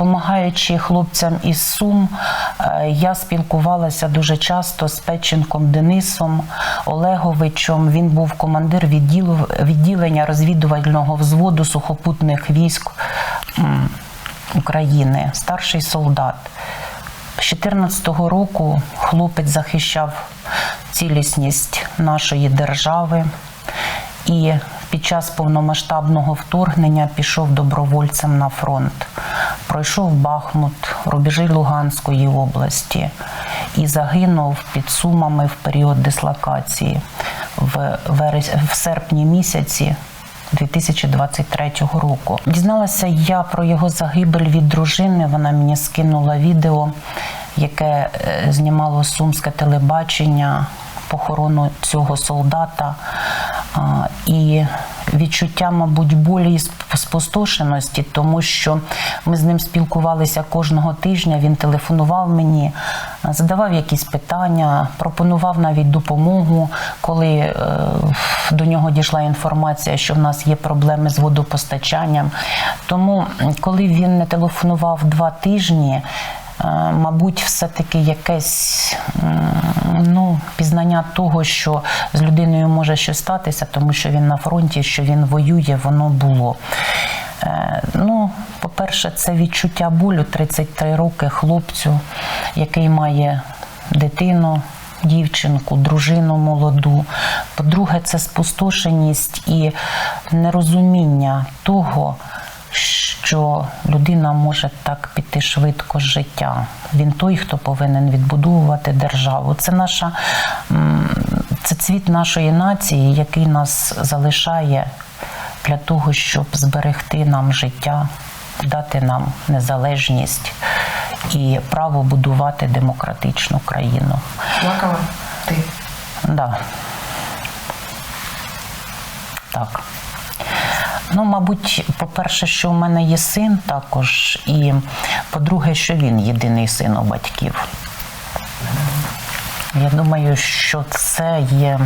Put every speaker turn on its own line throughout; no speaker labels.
допомагаючи хлопцям із Сум, е, я спілкувалася дуже часто з Печенком Денисом Олеговичем. Він був командир відділу, відділення розвідувального взводу сухопутних військ України, старший солдат. З 14-го року хлопець захищав цілісність нашої держави і під час повномасштабного вторгнення пішов добровольцем на фронт. Пройшов Бахмут, рубежі Луганської області і загинув під Сумами в період дислокації в, верес... в серпні місяці 2023 року. Дізналася я про його загибель від дружини. Вона мені скинула відео, яке е, знімало сумське телебачення, похорону цього солдата. І відчуття, мабуть, болі і спустошеності, тому що ми з ним спілкувалися кожного тижня. Він телефонував мені, задавав якісь питання, пропонував навіть допомогу, коли е, до нього дійшла інформація, що в нас є проблеми з водопостачанням. Тому, коли він не телефонував два тижні. Е, Мабуть, все-таки якесь пізнання того, що з людиною може щось статися, тому що він на фронті, що він воює, воно було. Е, Ну, по-перше, це відчуття болю 33 роки хлопцю, який має дитину, дівчинку, дружину молоду. По-друге, це спустошеність і нерозуміння того, що людина може так піти швидко з життя. Він той, хто повинен відбудовувати державу. Це наша це цвіт нашої нації, який нас залишає для того, щоб зберегти нам життя, дати нам незалежність і право будувати демократичну країну.
Плакала ти.
Да. Так. Ну, мабуть, по-перше, що в мене є син також, і по-друге, що він єдиний син у батьків. Я думаю, що це є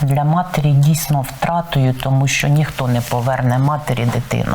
для матері дійсно втратою, тому що ніхто не поверне матері дитину.